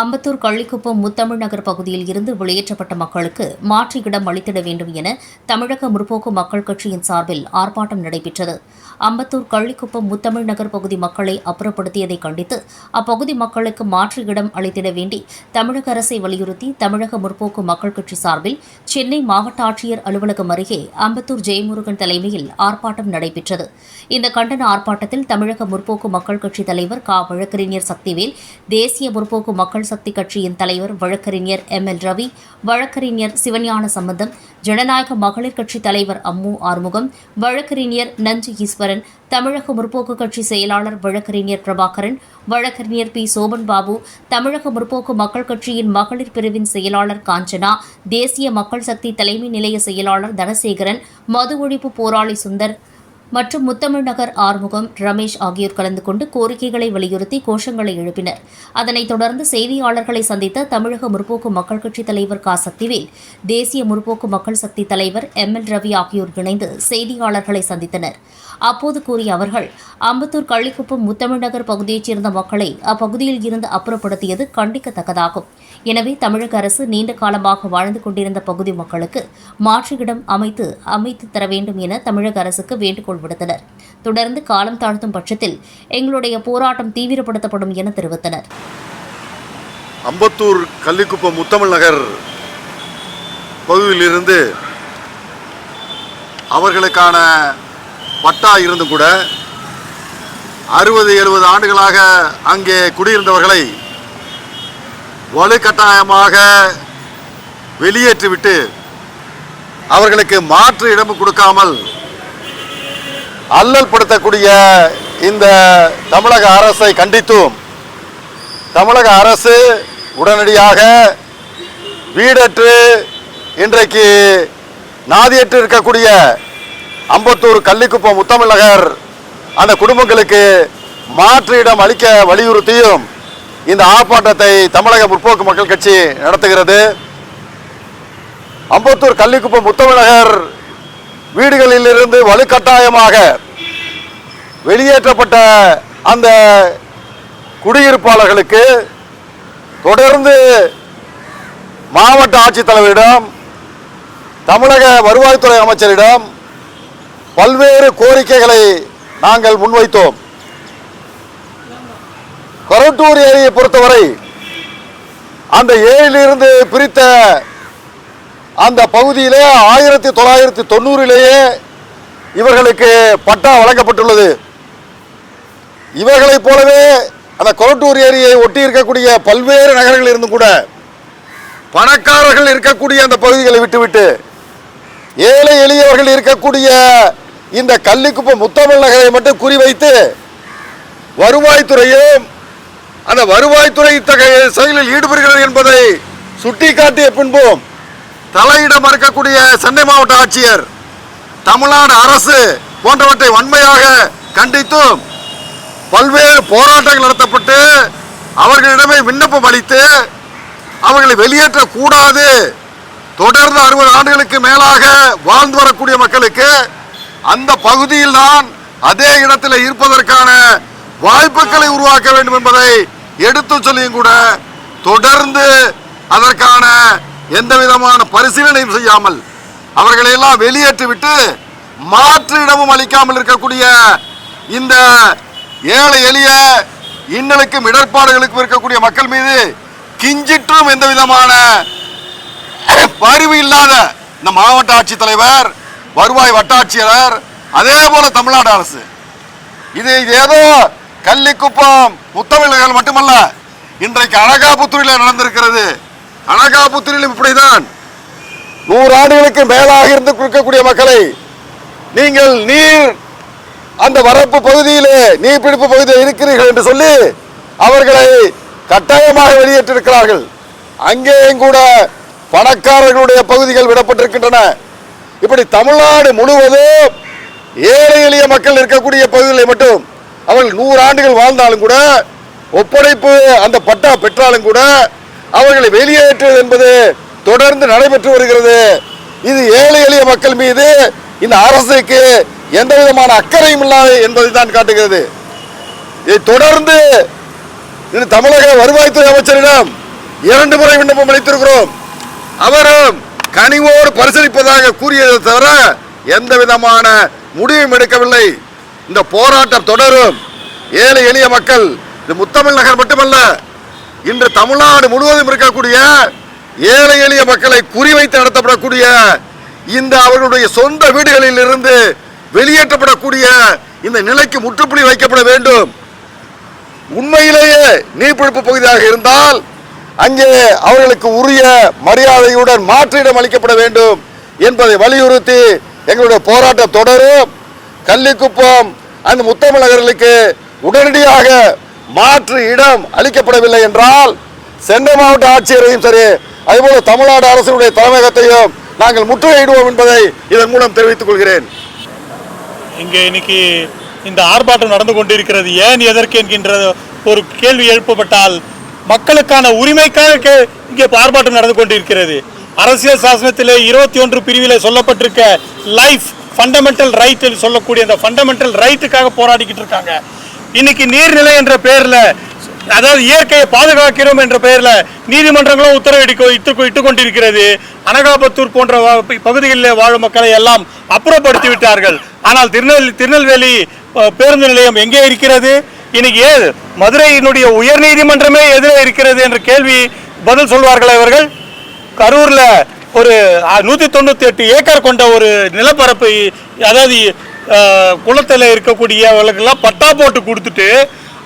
அம்பத்தூர் கள்ளிக்குப்பம் முத்தமிழ் நகர் பகுதியில் இருந்து வெளியேற்றப்பட்ட மக்களுக்கு மாற்று இடம் அளித்திட வேண்டும் என தமிழக முற்போக்கு மக்கள் கட்சியின் சார்பில் ஆர்ப்பாட்டம் நடைபெற்றது. அம்பத்தூர் கள்ளிக்குப்பம் முத்தமிழ் நகர் பகுதி மக்களை அப்புறப்படுத்தியதை கண்டித்து அப்பகுதி மக்களுக்கு மாற்று இடம் அளித்திட வேண்டி தமிழக அரசை வலியுறுத்தி தமிழக முற்போக்கு மக்கள் கட்சி சார்பில் சென்னை மாவட்ட ஆட்சியர் அலுவலகம் அருகே அம்பத்தூர் ஜெயமுருகன் தலைமையில் ஆர்ப்பாட்டம் நடைபெற்றது. இந்த கண்டன ஆர்ப்பாட்டத்தில் தமிழக முற்போக்கு மக்கள் கட்சி தலைவர் க. வழக்கறிஞர் சக்திவேல் தேசிய முற்போக்கு மக்கள் சக்தி கட்சியின் தலைவர் வழக்கறிஞர் எம். எல். ரவி வழக்கறிஞர் சிவஞான சம்பந்தம் ஜனநாயக மகளிர் கட்சி தலைவர் அம்மு ஆறுமுகம் வழக்கறிஞர் நஞ்சு ஈஸ்வரன் தமிழக முற்போக்கு கட்சி செயலாளர் வழக்கறிஞர் பிரபாகரன் வழக்கறிஞர் பி. சோபன் பாபு தமிழக முற்போக்கு மக்கள் கட்சியின் மகளிர் பிரிவின் செயலாளர் காஞ்சனா தேசிய மக்கள் சக்தி தலைமை நிலைய செயலாளர் தனசேகரன் மது ஒழிப்பு போராளி சுந்தர் மற்றும் முத்தமிழ் நகர் ஆறுமுகம் ரமேஷ் ஆகியோர் கலந்து கொண்டு கோரிக்கைகளை வலியுறுத்தி கோஷங்களை எழுப்பினர். அதனைத் தொடர்ந்து செய்தியாளர்களை சந்தித்த தமிழக முற்போக்கு மக்கள் கட்சி தலைவர் க. சக்திவேல் தேசிய முற்போக்கு மக்கள் சக்தி தலைவர் எம். எல். ரவி ஆகியோர் இணைந்து செய்தியாளர்களை சந்தித்தனர். அப்போது கூறிய அவர்கள் அம்பத்தூர் கள்ளிக்குப்பம் முத்தமிழ் நகர் பகுதியைச் சேர்ந்த மக்களை அப்பகுதியில் இருந்து அப்புறப்படுத்தியது கண்டிக்கத்தக்கதாகும். எனவே தமிழக அரசு நீண்ட காலமாக வாழ்ந்து கொண்டிருந்த பகுதி மக்களுக்கு மாற்று இடம் அமைத்து அமைத்து தர வேண்டும் என தமிழக அரசுக்கு வேண்டுகோள் விடுத்தனர் தொடர்ந்து காலம் தாழ்த்தும் பட்சத்தில் எங்களுடைய போராட்டம் தீவிரப்படுத்தப்படும் என தெரிவித்தனர். அம்பத்தூர் கள்ளிக்குப்பம் முத்தமிழ் நகர் பகுதியிலிருந்து அவர்களுக்கான பட்டா இருந்தும் கூட அறுபது எழுபது ஆண்டுகளாக அங்கே குடியிருந்தவர்களை வலுக்கட்டாயமாக வெளியேற்றிவிட்டு அவர்களுக்கு மாற்று இடம் கொடுக்காமல் அல்லல் படுத்தக்கூடிய இந்த தமிழக அரசை கண்டித்தும் தமிழக அரசு உடனடியாக வீடற்று இன்றைக்கு நாதியற்று இருக்கக்கூடிய அம்பத்தூர் கள்ளிக்குப்பம் முத்தமிழகர் அந்த குடும்பங்களுக்கு மாற்று இடம் அளிக்க வலியுறுத்தியும் இந்த ஆர்ப்பாட்டத்தை தமிழக முற்போக்கு மக்கள் கட்சி நடத்துகிறது. அம்பத்தூர் கள்ளிக்குப்பம் முத்தமிழகர் வீடுகளிலிருந்து வலுக்கட்டாயமாக வெளியேற்றப்பட்ட அந்த குடியிருப்பாளர்களுக்கு தொடர்ந்து மாவட்ட ஆட்சித்தலைவரிடம் தமிழக வருவாய்த்துறை அமைச்சரிடம் பல்வேறு கோரிக்கைகளை நாங்கள் முன்வைத்தோம். கொரட்டூர் ஏரியை பொறுத்தவரை அந்த ஏரியிலிருந்து பிரித்த அந்த பகுதியிலே ஆயிரத்தி தொள்ளாயிரத்தி தொண்ணூறிலேயே இவர்களுக்கு பட்டா வழங்கப்பட்டுள்ளது. இவர்களைப் போலவே அந்த கொரட்டூர் ஏரியை ஒட்டி இருக்கக்கூடிய பல்வேறு நகரங்கள் இருந்தும் கூட பணக்காரர்கள் இருக்கக்கூடிய அந்த பகுதிகளை விட்டுவிட்டு ஏழை எளியவர்கள் இருக்கக்கூடிய இந்த கள்ளிக்குப்பம் முத்தமிழ் நகரை மட்டும் குறிவைத்து வருவாய்த்துறையும் அந்த வருவாய்த்துறை இத்தகைய செயலில் ஈடுபடுகிறது என்பதை சுட்டிக்காட்டிய பின்பும் தலையிட மறுக்கக்கூடிய சென்னை மாவட்ட ஆட்சியர் தமிழ்நாடு அரசு போன்றவற்றை வன்மையாக கண்டித்தும் பல்வேறு போராட்டங்கள் நடத்தப்பட்டு அவர்களிடமே விண்ணப்பம் அளித்து அவர்களை வெளியேற்றக்கூடாது. தொடர்ந்து அறுபது ஆண்டுகளுக்கு மேலாக வாழ்ந்து வரக்கூடிய மக்களுக்கு அந்த பகுதியில் தான் அதே இடத்தில் இருப்பதற்கான வாய்ப்புகளை உருவாக்க வேண்டும் என்பதை எடுத்து சொல்லியும் கூட தொடர்ந்து அதற்கான எந்த விதமான பரிசீலனையும் செய்யாமல் அவர்களை எல்லாம் வெளியேற்றிவிட்டு மாற்று இடமும் அளிக்காமல் இருக்கக்கூடிய இந்த ஏழை எளிய இன்னலுக்கும் இடர்பாடுகளுக்கும் இருக்கக்கூடிய மக்கள் மீது கிஞ்சிற்றும் எந்த விதமான பரிவு இல்லாத இந்த மாவட்ட ஆட்சித்தலைவர் வருவாய் வட்டாட்சியர் அதே போல தமிழ்நாடு அரசு. இது இது ஏதோ கள்ளிக்குப்பம் முத்தமிழ் மட்டுமல்ல இன்றைக்கு அனகாபுத்தூரில் நடந்திருக்கிறது. அனகாபுத்திரிலும் இப்படிதான். நூறு ஆண்டுகளுக்கு மேலாக இருந்து கொடுக்கக்கூடிய மக்களை நீங்கள் நீர் அந்த வரப்பு பகுதியிலே நீர்பிடிப்பு பகுதியில் இருக்கிறீர்கள் என்று சொல்லி அவர்களை கட்டாயமாக வெளியேற்றிருக்கிறார்கள். அங்கேயும் கூட பணக்காரர்களுடைய பகுதிகள் விடப்பட்டிருக்கின்றன. இப்படி தமிழ்நாடு முழுவதும் ஏழை எளிய மக்கள் இருக்கக்கூடிய பகுதிகளை மட்டும் அவர்கள் நூறு ஆண்டுகள் வாழ்ந்தாலும் கூட ஒப்படைப்பு அந்த பட்டா பெற்றாலும் கூட அவர்களை வெளியேற்றுவது என்பது தொடர்ந்து நடைபெற்று வருகிறது. இது ஏழை எளிய மக்கள் மீது இந்த அரசுக்கு எந்த விதமான அக்கறையும் இல்லாது என்பதை தான் காட்டுகிறது. இதை தொடர்ந்து இது தமிழக வருவாய்த்துறை அமைச்சரிடம் இரண்டு முறை விண்ணப்பம் அளித்திருக்கிறோம். அவரும் கனிவோடு பரிசீலிப்பதாக கூறியதை தவிர எந்த விதமான முடிவும் எடுக்கவில்லை. இந்த போராட்டம் தொடரும். ஏழை எளிய மக்கள் இது முத்தமிழ் நகர் மட்டுமல்ல இன்று தமிழ்நாடு முழுவதும் இருக்கக்கூடிய ஏழை எளிய மக்களை குறிவைத்து நடத்தப்படக்கூடிய இந்த அவர்களுடைய சொந்த வீடுகளில் இருந்து வெளியேற்றப்படக்கூடிய இந்த நிலைக்கு முற்றுப்புள்ளி வைக்கப்பட வேண்டும். உண்மையிலேயே நீர்பிடிப்பு பகுதியாக இருந்தால் அங்கே அவர்களுக்கு உரிய மரியாதையுடன் மாற்றிடம் அளிக்கப்பட வேண்டும் என்பதை வலியுறுத்தி எங்களுடைய போராட்டம் தொடரும். கள்ளிக்குப்பம் அந்த முத்தமிழகர்களுக்கு உடனடியாக மாற்று இடம் அளிக்கப்படவில்லை என்றால் சென்னை மாவட்ட ஆட்சியரையும் சரி அதுபோல தமிழ்நாடு அரசினுடைய தலைமையகத்தையும் நாங்கள் முற்றுகையிடுவோம் என்பதை இதன் மூலம் தெரிவித்துக் கொள்கிறேன். இங்கே இன்னைக்கு இந்த ஆர்ப்பாட்டம் நடந்து கொண்டிருக்கிறது. ஏன் எதற்கு என்கின்ற ஒரு கேள்வி எழுப்பப்பட்டால் மக்களுக்கான உரிமைக்காக கே- இங்கே ஆர்ப்பாட்டம் நடந்து கொண்டிருக்கிறது. அரசியல் சாசனத்திலே இருபத்தி ஒன்று பிரிவிலே சொல்லப்பட்டிருக்க லைஃப் ஃபண்டமெண்டல் ரைட் சொல்லக்கூடிய அந்த ஃபண்டமெண்டல் ரைட்டுக்காக போராடிக்கிட்டு இருக்காங்க. இன்னைக்கு நீர்நிலை என்ற பெயர்ல அதாவது இயற்கையை பாதுகாக்கிறோம் என்ற பெயர்ல நீதிமன்றங்களும் உத்தரவிட்டு இட்டு இட்டு கொண்டிருக்கிறது அனகாபத்தூர் போன்ற பகுதிகளில் வாழும் மக்களை எல்லாம் அப்புறப்படுத்தி விட்டார்கள் ஆனால் திருநெல் திருநெல்வேலி பேருந்து நிலையம் எங்கே இருக்கிறது? இன்னைக்கு ஏ மதுரையினுடைய உயர் நீதிமன்றமே எதிரே இருக்கிறது என்ற கேள்வி பதில் சொல்வார்கள் இவர்கள் கரூர்ல ஒரு நூத்தி தொண்ணூத்தி எட்டு ஏக்கர் கொண்ட ஒரு நிலப்பரப்பு அதாவது குளத்துல இருக்கக்கூடியவர்களுக்கெல்லாம் பட்டா போட்டு கொடுத்துட்டு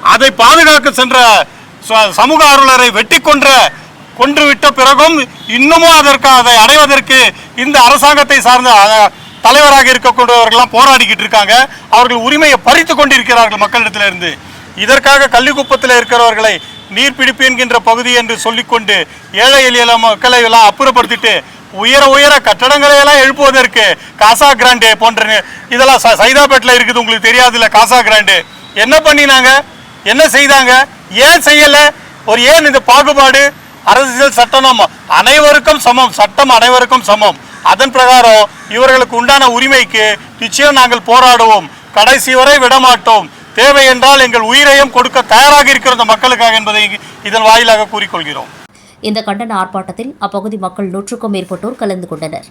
அதை பாதுகாக்க சென்ற ச- சமூக ஆர்வலரை வெட்டி கொன்ற கொன்று விட்ட பிறகும் இன்னமும் அதற்கு அதை அடைவதற்கு இந்த அரசாங்கத்தை சார்ந்த தலைவராக இருக்கக்கூடியவர்கள்லாம் போராடிக்கிட்டு இருக்காங்க. அவர்கள் உரிமையை பறித்து கொண்டிருக்கிறார்கள் மக்களிடத்திலிருந்து. இதற்காக கள்ளிக்குப்பத்தில் இருக்கிறவர்களை நீர் பிடிப்பு என்கின்ற பகுதி என்று சொல்லிக்கொண்டு ஏழை எளிய மக்களை எல்லாம் அப்புறப்படுத்திட்டு உயர உயர கட்டடங்களை எல்லாம் எழுப்புவதற்கு காசா கிராண்டே போன்ற இதெல்லாம் ச- இருக்குது உங்களுக்கு தெரியாதுல்ல காசா கிராண்டு. என்ன பண்ணினாங்க? என்ன செய்தாங்க? ஏன் செய்யலை? ஒரு ஏன் இந்த பாகுபாடு? அரசியல் சட்டம் அனைவருக்கும் சமம் சட்டம் அனைவருக்கும் சமம். அதன் பிரகாரம் இவர்களுக்கு உண்டான உரிமைக்கு நிச்சயம் நாங்கள் போராடுவோம். கடைசி வரை விடமாட்டோம். தேவை என்றால் எங்கள் உயிரையும் கொடுக்க தயாராக இருக்கிற இந்த மக்களுக்காக என்பதை இதன் வாயிலாக கூறிக்கொள்கிறோம். இந்த கண்டன ஆர்ப்பாட்டத்தில் அப்பகுதி மக்கள் நூற்றுக்கும் மேற்பட்டோர் கலந்து கொண்டனர்.